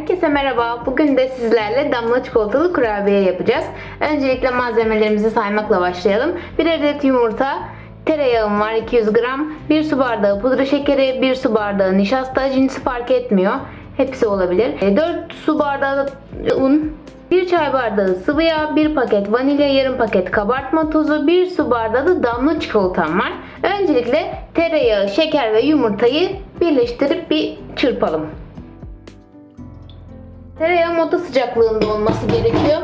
Herkese merhaba. Bugün de sizlerle damla çikolatalı kurabiye yapacağız. Öncelikle malzemelerimizi saymakla başlayalım. 1 adet yumurta, tereyağım var 200 gram, 1 su bardağı pudra şekeri, 1 su bardağı nişasta, cinsi fark etmiyor. Hepsi olabilir. 4 su bardağı un, 1 çay bardağı sıvı yağ, 1 paket vanilya, yarım paket kabartma tozu, 1 su bardağı da damla çikolatam var. Öncelikle tereyağı, şeker ve yumurtayı birleştirip bir çırpalım. Tereyağım oda sıcaklığında olması gerekiyor.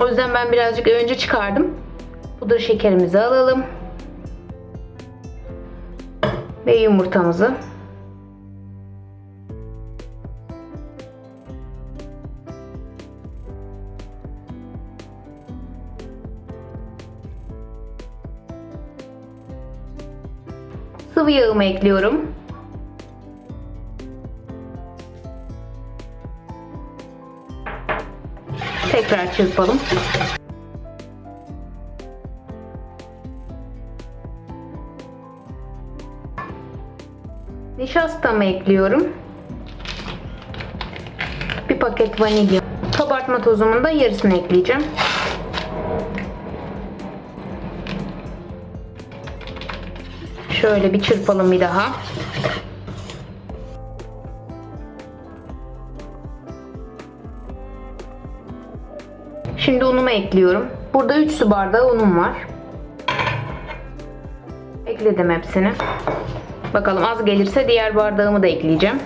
O yüzden ben birazcık önce çıkardım. Pudra şekerimizi alalım. Ve yumurtamızı. Sıvı yağımı ekliyorum. Tekrar çırpalım. Nişastamı ekliyorum. Bir paket vanilya. Kabartma tozumun da yarısını ekleyeceğim. Şöyle bir çırpalım bir daha. Şimdi unumu ekliyorum. Burada 3 su bardağı unum var. Ekledim hepsini. Bakalım az gelirse diğer bardağımı da ekleyeceğim.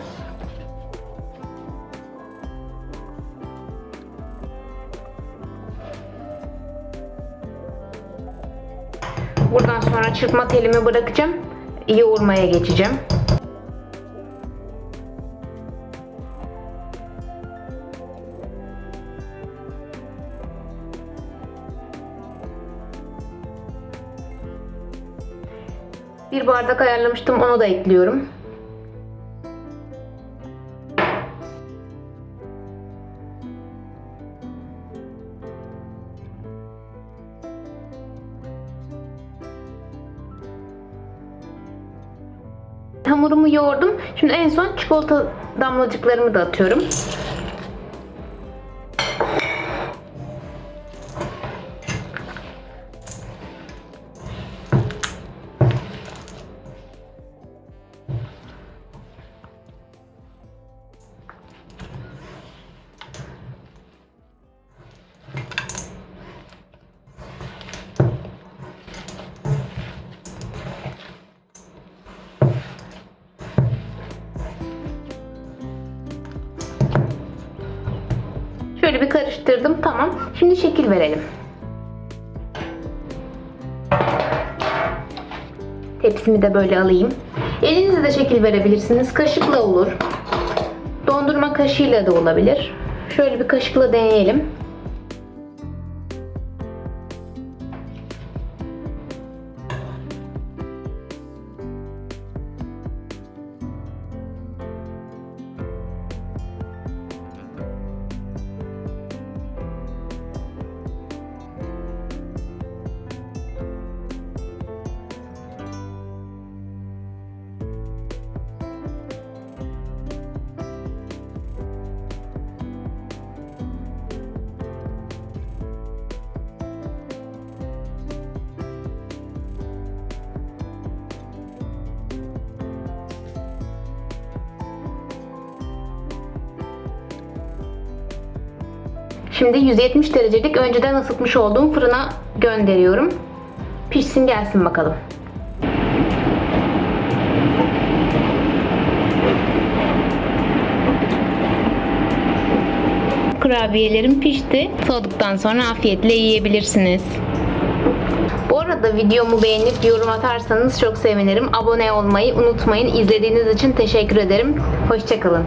Buradan sonra çırpma telimi bırakacağım. Yoğurmaya geçeceğim. Bir bardak ayarlamıştım onu da ekliyorum. Hamurumu yoğurdum. Şimdi en son çikolata damlacıklarımı da atıyorum. Şöyle bir karıştırdım. Tamam. Şimdi şekil verelim. Tepsimi de böyle alayım. Elinizle de şekil verebilirsiniz. Kaşıkla olur. Dondurma kaşığıyla da olabilir. Şöyle bir kaşıkla deneyelim. Şimdi 170 derecelik önceden ısıtmış olduğum fırına gönderiyorum. Pişsin gelsin bakalım. Kurabiyelerim pişti. Soğuduktan sonra afiyetle yiyebilirsiniz. Bu arada videomu beğenip yorum atarsanız çok sevinirim. Abone olmayı unutmayın. İzlediğiniz için teşekkür ederim. Hoşçakalın.